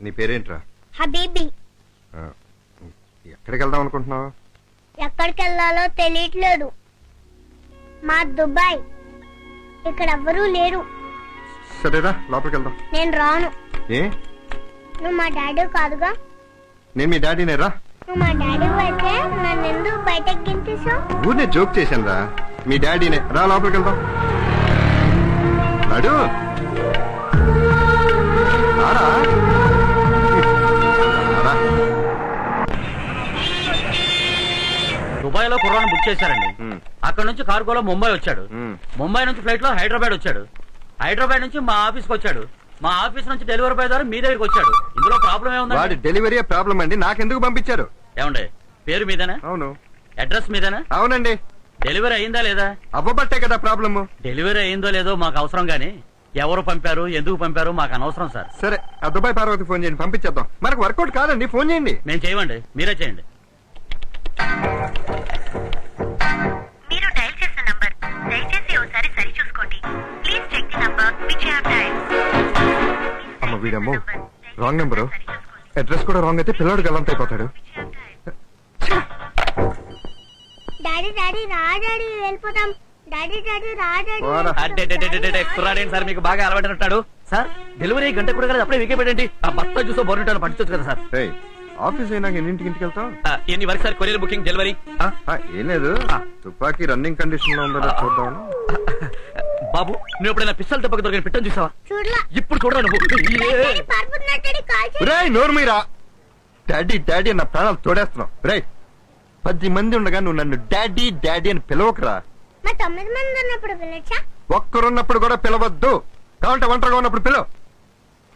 నీ పేరేంట్రా? హబీబీ. ఎక్కడికి వెళ్దాం అనుకుంటున్నావు? ఎక్కడికి వెళ్ళాలో తెలియట్లేదు. మా దుబాయ్. ఇక్కడ ఎవ్వరూ లేరు. సరేరా లోపలికి వెళ్దాం నేను రాను. ఏ? నువ్వు మా డాడీ కాదుగా? నేను మీ డాడీనే రా నువ్వు మా డాడీ అయితే నన్ను ఎందుకు బయటకు గింతేసావు ఊరినే జోక్ చేశాను రా మీ డాడీనే. రా లోపలికి వెళ్దాం రారా. రారా. దుబాయ్లో కుర్రాన్ని బుక్ చేశారండి. అక్కడ నుంచి కార్గోలో ముంబై వచ్చాడు. ముంబై నుంచి ఫ్లైట్లో హైదరాబాద్ వచ్చాడు. హైదరాబాద్ నుంచి మా ఆఫీస్కి వచ్చాడు. మా ఆఫీస్ నుంచి డెలివరీ బాయ్ ద్వారా మీ దగ్గరికి వచ్చాడు. ఇందులో ప్రాబ్లం వాడి ఏముందండి డెలివరీ ప్రాబ్లం అండి. నాకెందుకు పంపించారు? ఏమండి పేరు మీదేనా? అవును. అడ్రస్ మీదేనా? అవునండి. డెలివరీ అయిందా లేదా? అవ్వబట్టే కదా ప్రాబ్లము. డెలివరీ అయిందో లేదో మాకు అవసరం గానీ ఎవరు పంపారు ఎందుకు పంపారు మాకు అనవసరం సార్. సరే ఆ దుబాయ్ పార్వతి ఫోన్ చేయండి పంపించేద్దాం. మనకు వర్కౌట్ కాదండి ఫోన్ చేయండి. మేము చేయమండి మీరే చేయండి. వీడమ్మో రాంగ్ నెంబరు అడ్రస్ కూడా రాంగ్ అయితే పిల్లాడు గల్లంత అయిపోతాడు డాడీ డాడీ రా డాడీ వెళ్ళిపోతాం డాడీ డాడీ రా డాడీ పోరా. వెళ్ళిపోతాం. కుర్రాడేంటి సార్? మీకు బాగా అలవాటైనట్టాడు. సార్ డెలివరీ గంట కూడా కదా అప్పుడే వికే పెట్టండి. ఆ భర్త చూసో పట్టించచ్చు కదా సార్. ఏయ్, ఆఫీస్ అయినాక ఎన్నింటికి ఇంటికి ఆ, ఎన్ని వరకు సార్? Courier booking delivery. ఆ, ఏం లేదు. తుపాకీ రన్నింగ్ కండిషన్లో ఉందో లేదో చూద్దాం. బాబు నువ్వు ఎప్పుడైనా పిస్తల్ దెబ్బకి దొరికిన పిట్టని చూసావా? చూడలా. ఇప్పుడు చూడరా నువ్వు? రేయ్ నోరు మీరా. డాడీ డాడీ అన్న ప్రాణాలు తోడేస్తున్నావు. రేయ్ పది మంది ఉండగా నువ్వు నన్ను డాడీ డాడీ అని పిలవకురా. ఒక్కరున్నప్పుడు కూడా పిలవద్దు. కావంటే ఒంటరిగా ఉన్నప్పుడు పిలవ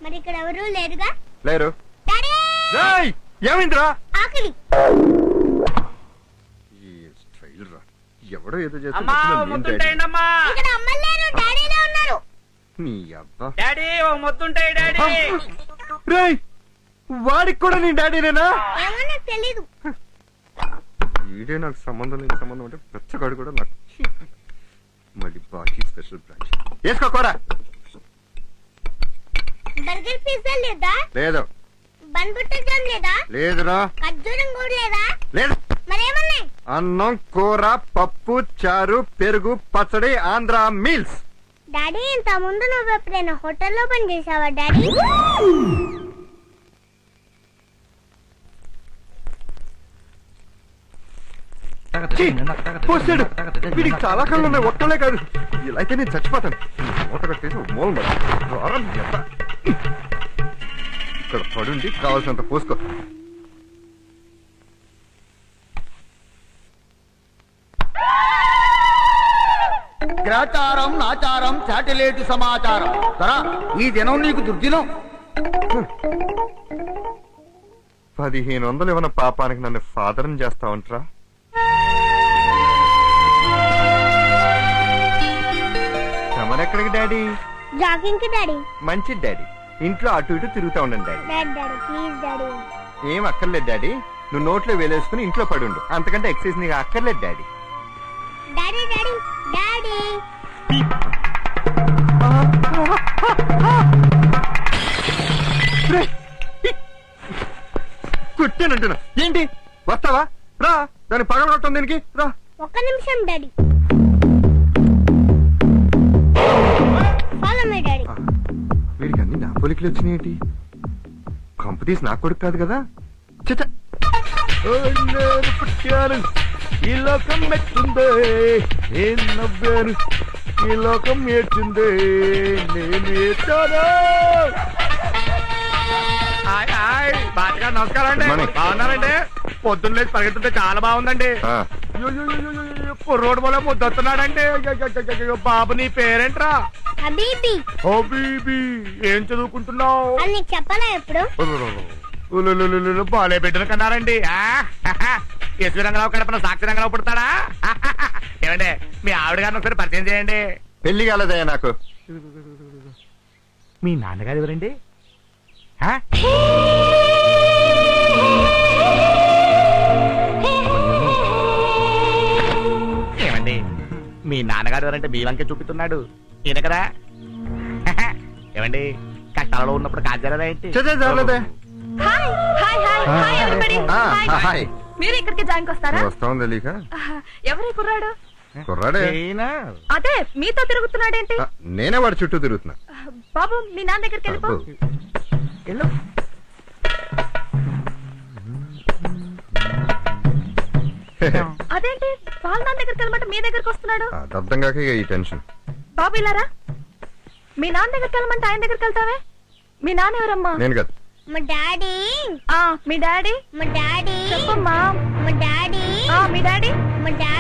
మరి ఇక్కడ ఎవరూ లేరుగా? లేరు. డాడీ! రేయ్ ఏమైందిరా? ఆకలి ఈ స్టైల్ రా ఎవడో ఏదో చేస్తే అమ్మా మధ్యలో నేను ముద్దుంటాయండి అమ్మా ఇక్కడ అమ్మలు లేరు డాడీలో ఉన్నారు. నీ అబ్బా. డాడీ ఓ ముద్దుంటాయి డాడీ. రేయ్ వాడికి కూడా నీ డాడీనేనా తెలీదు. వీడే నాకు సంబంధం లేని సంబంధం అంటే పెచ్చగాడు కూడా నాకు. మళ్ళీ బాకీ స్పెషల్ బ్రాంచ్. వేసుకోకోరా బర్గర్ పిజ్జా లేదా? లేదు. బన్ బుట్టర్ జామ్ లేదా? లేదురా. ఖర్జూరం కూడా లేదా? లేదు. అన్నం కూర పప్పు చారు పెరుగు పచ్చడి ఆంధ్ర మీల్స్. డాడీ ఇంత ముందు నువ్వు ఎప్పుడైనా హోటల్లో పని చేసావా డాడీ? పోసాడు. వీడికి చాలా కళ్ళు ఉన్నాయి ఒక్కలే కాదు. ఇలా అయితే నేను చచ్చిపోతాను. కట్టేసి మూల. ఇక్కడ పడుండి కావాల్సినంత పోసుకో. గ్రాచారం నాచారం శాటిలైట్ సమాచారం. సరా ఈ దినం నీకు దుర్దినం. పదిహేను వందలు ఇవ్వన పాపానికి నన్ను ఫాదర్ని చేస్తావంట్రా? ఎక్కడికి డాడీ? జాగింగ్కి డాడీ. మంచి డాడీ. ఇంట్లో అటు ఇటు తిరుగుతా ఉండండి daddy. Daddy daddy please daddy. ఏం అక్కర్లేదు డాడీ. నువ్వు నోట్లో వేలేసుకుని ఇంట్లో పడుండు. అంతకంటే ఎక్సైజ్ నీకు అక్కర్లేదు డాడీ డాడీ. కుట్టానంటున్నా. ఏంటి? వస్తావా? రా. దాన్ని పగలగొట్టం దీనికి. రా. ఒక్క నిమిషం డాడీ. Follow my daddy. ఆ, వీడికి అన్ని నా పోలికలు వచ్చినాయేంటి కంపెనీస్ నా కొడుకు కాదు కదా? పుట్టాను. ఈ లోకం మెచ్చిందే నేను నవ్వాను? ఈ లోకం ఏడ్చిందే నేను ఏడ్చాను? బాగా నమస్కారం అండి. morning. బాగున్నారండి? పొద్దున్న లేచి పరిగెత్తుంటే చాలా బాగుందండి. ఆ, కుర్రోడు పోలే ముద్దొస్తున్నాడండి. బాబు నీ పేరేంట్రా? హబీబీ. ఏం చదువుకుంటున్నావు? అని నీకు చెప్పనా ఎప్పుడు? బాలే బిడ్డను కన్నారండి. ఆ? ఎస్వి రంగరావు కడపన సాక్షి రంగరావు పుడతాడా? ఏమండి మీ ఆవిడ గారిని ఒకసారి పరిచయం చేయండి. పెళ్ళి కాలేదయ్యా నాకు. మీ నాన్నగారు ఎవరండి? ఏమండి? మీ నాన్నగారు ఎవరంటే మీ వంకే చూపిస్తున్నాడు. ఈయన కదా? ఏమండి? కష్టాలు కళలో ఉన్నప్పుడు కాజారా ఏంటి? చచ్చా చాలేదే హాయ్ హాయ్ హాయ్ హాయ్ ఎవరిబడి ఆ, హాయ్ మీరు ఇక్కడికి జాయిన్ వస్తారా? వస్తాం తెలియక ఎవరి కుర్రాడు? కుర్రాడే? అదే మీతో తిరుగుతున్నాడేంటి? నేనే వాడి చుట్టూ తిరుగుతున్నా. బాబు మీ నాన్న దగ్గరికి వెళ్ళిపో. వెళ్ళు. అదేంటి? వాళ్ళ నాన్న దగ్గరికి వెళ్ళమంటే మీ దగ్గరికి వస్తున్నాడు? అర్థం కాక ఈ టెన్షన్. బాబు ఇలారా మీ నాన్న దగ్గరికి వెళ్ళమంటే ఆయన దగ్గరికి వెళ్తావే? మీ నాన్న ఎవరమ్మా? నేను కాదు. మా డాడీ. ఆ మీ డాడీ? మా డాడీ. చెప్పమ్మా. మా డాడీ. ఆ మీ డాడీ? మా డాడీ.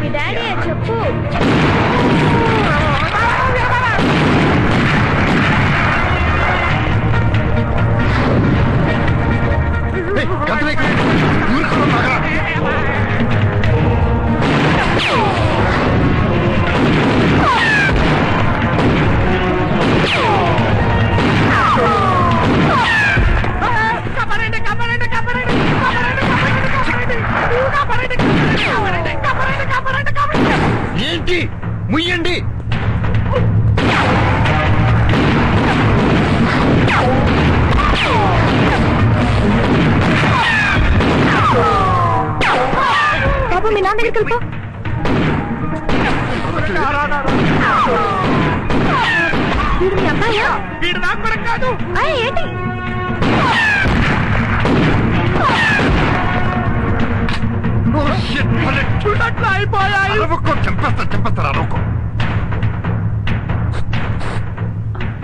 మీ డాడీ చెప్పు. ఏయ్, ముయ్యండి. బాబు మీ నాన్న దగ్గరికి వెళ్ళిపో వీడు మీ అబ్బాయా? వీడు నాకు కాదు. ఏంటి చూడట్లు అయిపోయాయి అరవకో చంపేస్తా చంపేస్తారా అరవకో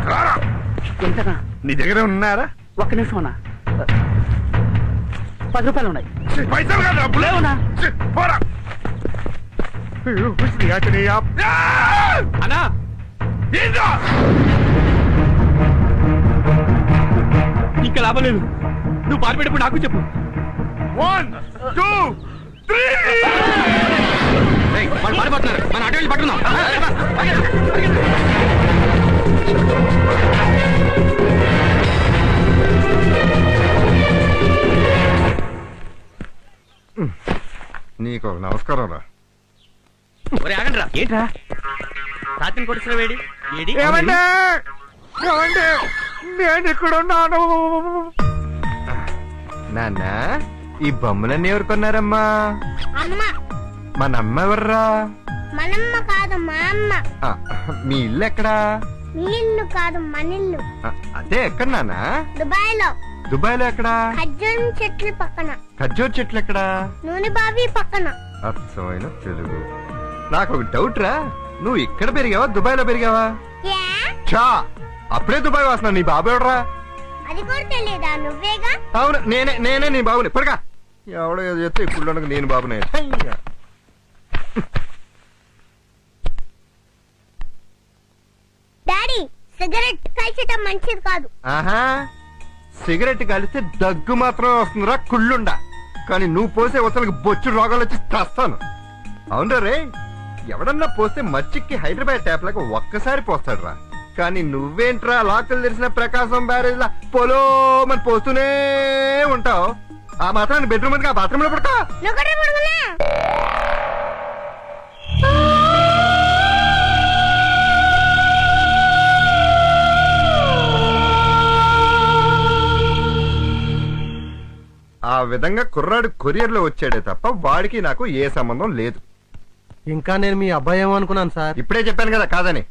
రారా. ఎంతనా నీ దగ్గర ఉన్నారా ఒక్క నిమిషం అన్నా పది రూపాయలు ఉన్నాయి పైసలు కాదు డబ్బులు లేవునా? ఛీ, పోరా అయ్యో, హుస్ని ఆచనే ఆప్. ఆ! అన్నా ఏంట్రా? ఇంకా లాభం లేదు నువ్వు పారిపెట్టినప్పుడు నాకు చెప్పు two, three. వాళ్ళు పారిపోతున్నారు. మన అటు వెళ్ళి పట్టుకుందాం. నీకు ఒక నమస్కారం రా. ఒరే ఆగండి రా. ఏంట్రా? తాతిని కొడుతున్న వేడి ఏడి? ఏమండి? ఏమండి? నేను ఇక్కడ ఉన్నాను నాన్న? ఈ బొమ్మలన్నీ ఎవరు కొన్నారమ్మా? అమ్మ. మన అమ్మ ఎవర్రా? మనమ్మ కాదు మా అమ్మ. ఆ, మీ ఇల్లు ఎక్కడా? ఇల్లు కాదు మన ఇల్లు. ఆ, అదే ఎక్కడ నాన్న దుబాయ్లో దుబాయ్లో ఎక్కడా? ఖర్జూరం చెట్ల పక్కన. ఖర్జూర్ చెట్లు ఎక్కడా? నూనె బావి పక్కన. అర్థమైన తెలుగు. నాకు ఒక డౌట్ రా. నువ్వు ఇక్కడ పెరిగావా దుబాయ్లో పెరిగావా? ఏ చా అప్పుడే దుబాయ్ వాసన. నీ బాబు ఎవడరా? అది కూడా తెలియదా నువ్వేగా? అవును నేనే నేనే నీ బాబుని పడగా ఎవడో ఏదో చెప్తే ఇప్పుడు నేను బాబునే. డాడీ సిగరెట్ కాల్చటం మంచిది కాదు. ఆహా. సిగరెట్ కలిస్తే దగ్గు మాత్రం వస్తుందిరా కుళ్ళుండా. కానీ నువ్వు పోసే వసలకి బొచ్చు రోగాలు వచ్చి చస్తాను అవును రే ఎవడన్నా పోస్తే మచ్చిక్కి హైదరాబాద్ ట్యాప్ లాగా ఒక్కసారి పోస్తాడు రా కానీ నువ్వేంట్రా లాకులు తెరిసిన ప్రకాశం బ్యారేజ్ లా పొలో మరి పోస్తూనే ఉంటావు? ఆ మాత్రాన్ని బెడ్రూమ్ ఆ బాత్రూమ్లో పడతా? ఆ విధంగా కుర్రాడు కొరియర్లో వచ్చాడే తప్ప వాడికి నాకు ఏ సంబంధం లేదు. ఇంకా నేను మీ అబ్బాయి ఏమో అనుకున్నాను సార్. ఇప్పుడే చెప్పాను కదా కాదని.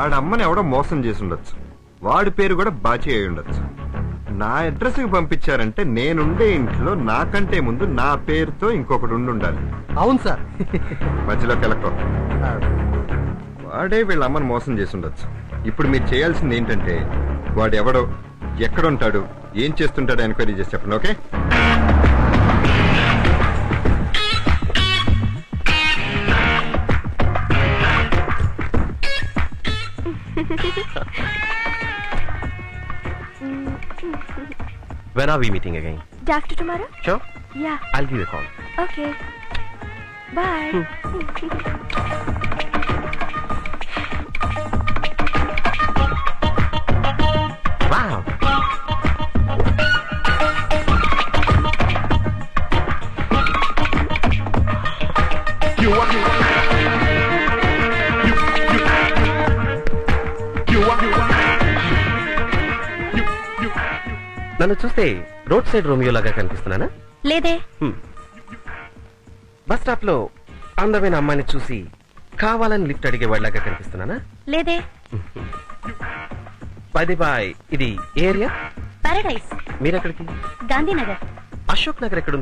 ఆ, వాడమ్మని ఎవడో మోసం చేసి ఉండొచ్చు వాడి పేరు కూడా బాచి అయి ఉండొచ్చు. నా అడ్రస్కి పంపించారంటే నేనుండే ఇంట్లో నాకంటే ముందు నా పేరుతో ఇంకొకటి ఉండి ఉండాలి అవును సార్. మధ్యలో కెలక్కో ఆ, వాడే వీళ్ళ అమ్మని మోసం చేసి ఉండొచ్చు ఇప్పుడు మీరు చేయాల్సింది ఏంటంటే వాడు ఎవడో ఎక్కడుంటాడు ఏం చేస్తుంటాడు ఎంక్వైరీ చేసి చెప్పండి okay? When are we meeting again? Day after tomorrow? Sure. Yeah. I'll give you a call. Okay. Bye. Hmm. నన్ను చూస్తే రోడ్ సైడ్ రోమియో లాగా కనిపిస్తున్నానా? లేదే. బస్ స్టాప్లో అందమైన అమ్మాయిని చూసి కావాలని లిఫ్ట్ అడిగే వాళ్ళగా కనిపిస్తున్నానా? లేదే. పది బాయ్ ఇది ఏరియా? పారడైస్ మీరెక్కడికి? గాంధీనగర్. అశోక్ నగర్ ఎక్కడ